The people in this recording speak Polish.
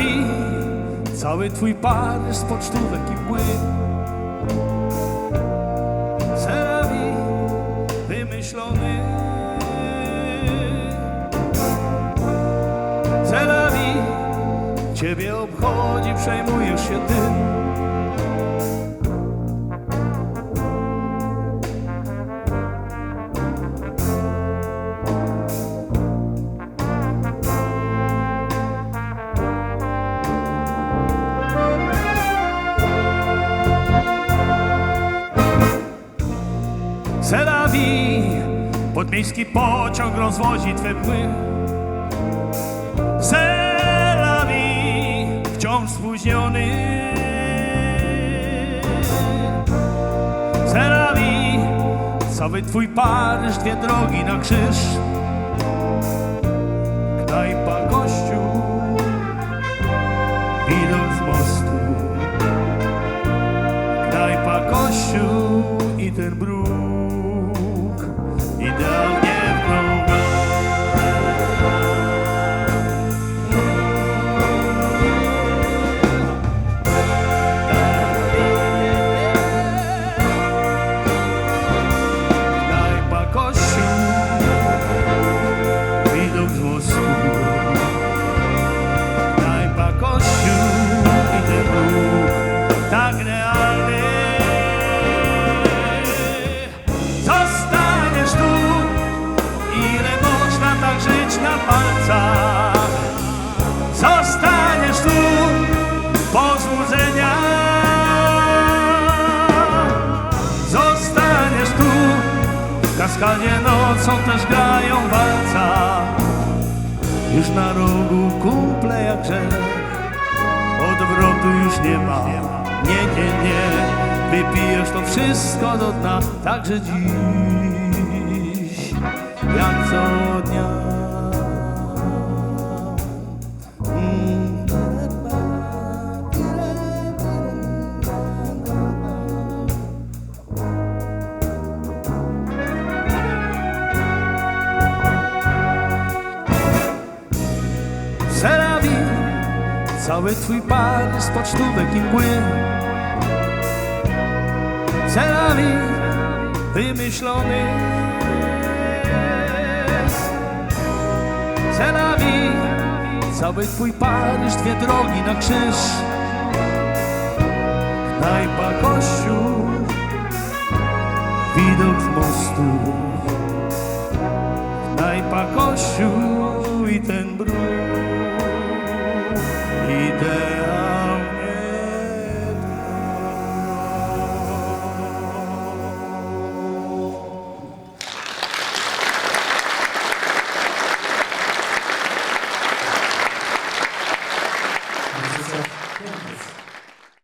Selawi, cały twój Paryż z pocztówek i mgły. Selawi, wymyślony. Selawi, ciebie obchodzi, przejmujesz się tym. Podmiejski pociąg rozwozi twe mgły. Selawi, wciąż spóźniony. Selawi, cały twój Paryż, dwie drogi na krzyż. Knajpa, kościół, widok z mostu. Knajpa, kościół i ten bruk kaskadzie nocą też grają walca. Już na rogu kumple jak grzech Odwrotu już nie ma. Nie, nie, nie. Wypijesz to wszystko do dna. Także dziś Jak co dnia cały twój Paryż z pocztówek i mgły. Selawi, wymyślony. Selawi, cały twój Paryż, dwie drogi na krzyż. Knajpa, kościół, widok mostu. Knajpa, kościół i ten brud. I ten